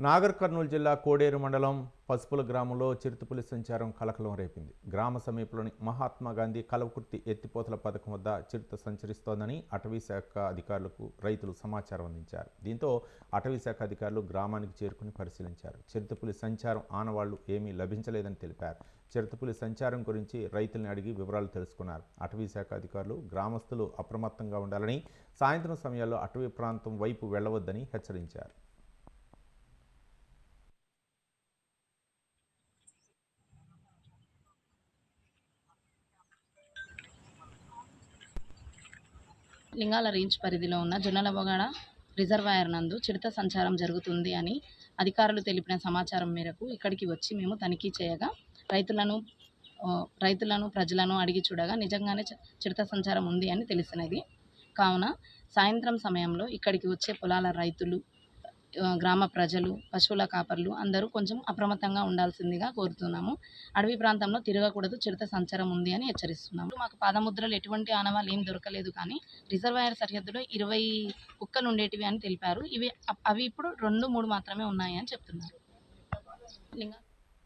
నాగర్ కర్నూలు జిల్లా కోడేరు మండలం పసుపుల గ్రామంలో చిరుతపులి సంచారం కలకలం రేపింది. గ్రామ సమీపంలోని మహాత్మా గాంధీ కలవకుర్తి ఎత్తిపోతల పథకం వద్ద చిరుత సంచరిస్తోందని అటవీ శాఖ అధికారులకు రైతులు సమాచారం అందించారు. దీంతో అటవీ శాఖ అధికారులు గ్రామానికి చేరుకుని పరిశీలించారు. చిరుతపులి సంచారం ఆనవాళ్ళు ఏమీ లభించలేదని తెలిపారు. చిరుతపులి సంచారం గురించి రైతుల్ని అడిగి వివరాలు తెలుసుకున్నారు. అటవీ శాఖ అధికారులు గ్రామస్తులు అప్రమత్తంగా ఉండాలని సాయంత్రం సమయాల్లో అటవీ ప్రాంతం వైపు వెళ్ళవద్దని హెచ్చరించారు. లింగాల రేంజ్ పరిధిలో ఉన్న జొన్నలవగడ రిజర్వాయర్ నందు చిరుత సంచారం జరుగుతుంది అని అధికారులు తెలిపిన సమాచారం మేరకు ఇక్కడికి వచ్చి మేము తనిఖీ చేయగా రైతులను రైతులను ప్రజలను అడిగి చూడగా నిజంగానే చి- చిరుత సంచారం ఉంది అని తెలిసినది కావున సాయంత్రం సమయంలో ఇక్కడికి వచ్చే పొలాల రైతులు గ్రామ ప్రజలు పశువుల కాపర్లు అందరూ కొంచెం అప్రమత్తంగా ఉండాల్సిందిగా కోరుతున్నాము. అడవి ప్రాంతంలో తిరగకూడదు చిరుత సంచారం ఉంది అని హెచ్చరిస్తున్నాము. మాకు పాదముద్రలు ఎటువంటి ఆనవాళ్ళు ఏం దొరకలేదు కానీ రిజర్వాయర్ సరిహద్దులో ఇరవై కుక్కలు ఉండేటివి అని తెలిపారు. ఇవి అవి ఇప్పుడు రెండు మూడు మాత్రమే ఉన్నాయి అని చెప్తున్నారు. లింగా